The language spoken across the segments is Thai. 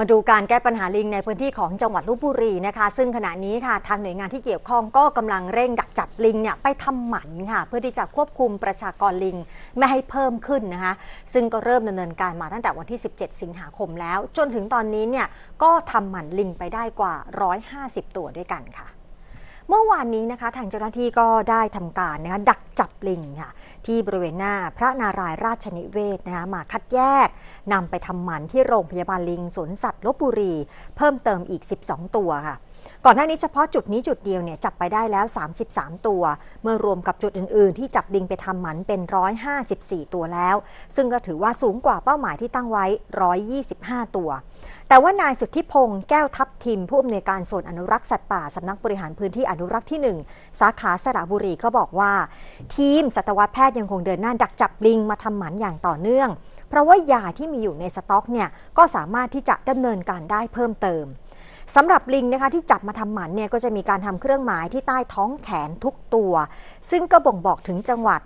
มาดูการแก้ปัญหาลิงในพื้นที่ของจังหวัดลบบุรีนะคะ ซึ่งขณะนี้ค่ะทางหน่วยงานที่เกี่ยวข้องก็กำลังเร่งดักจับลิงเนี่ยไปทำหมันค่ะ เพื่อที่จะควบคุมประชากรลิงไม่ให้เพิ่มขึ้นนะคะ ซึ่งก็เริ่มดำเนินการมาตั้งแต่วันที่ 17 สิงหาคมแล้ว จนถึงตอนนี้เนี่ยก็ทำหมันลิงไปได้กว่า 150 ตัวด้วยกันค่ะ เมื่อวานนี้นะคะทางเจ้าหน้าที่ก็ได้ทำการนะคะดัก จับลิงค่ะที่บริเวณหน้าพระนารายณ์ราชนิเวศนะคะมาคัดแยกนำไปทำหมันที่โรงพยาบาลลิงสวนสัตว์ลบบุรี เพิ่มเติมอีก 12 ตัวค่ะก่อนหน้านี้เฉพาะจุดนี้จุดเดียวเนี่ยจับไปได้แล้ว 33 ตัว เมื่อรวมกับจุดอื่น ๆ ที่จับลิงไปทำหมันเป็น 154 ตัวแล้ว ซึ่งก็ถือว่าสูงกว่าเป้าหมายที่ตั้งไว้ 125 ตัว แต่ว่านายสุทธิพงศ์แก้วทับทิม ผู้อำนวยการส่วนอนุรักษ์สัตว์ป่าสำนักบริหารพื้นที่อนุรักษ์ที่ 1 สาขาสระบุรีก็บอกว่าทีมสัตวแพทย์ยังคงเดินหน้าดักจับลิงมาทำหมันอย่างต่อเนื่อง เพราะว่ายาที่มีอยู่ในสต็อกเนี่ยก็สามารถที่จะดำเนินการได้เพิ่มเติมสำหรับลิงนะคะที่จับมาทำหมันเนี่ยก็จะมีการทำเครื่องหมายที่ใต้ท้องแขนทุกตัว ซึ่งก็บ่งบอกถึงจังหวัด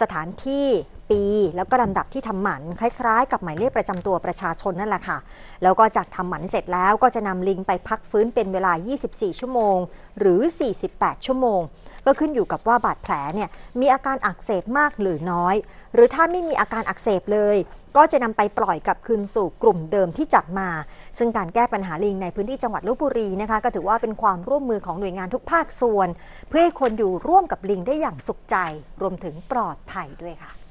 สถานที่ ปี แล้วก็ลำดับที่ทำหมันคล้ายๆ กับหมายเลขประจำตัวประชาชนนั่นแหละค่ะ แล้วก็จากทำหมันเสร็จแล้วก็จะนำลิงไปพักฟื้นเป็นเวลา 24 ชั่วโมง หรือ 48 ชั่วโมง ก็ขึ้นอยู่กับว่าบาดแผลเนี่ยมีอาการอักเสบมากหรือน้อย หรือถ้าไม่มีอาการอักเสบเลย ก็จะนำไปปล่อยกลับคืนสู่กลุ่มเดิมที่จับมา ซึ่งการแก้ปัญหาลิงในพื้นที่จังหวัดลบบุรีนะคะก็ถือว่าเป็นความร่วมมือของหน่วยงานทุกภาคส่วน เพื่อให้คนอยู่ร่วมกับลิงได้อย่างสุขใจ รวมถึงปลอดภัยด้วยค่ะ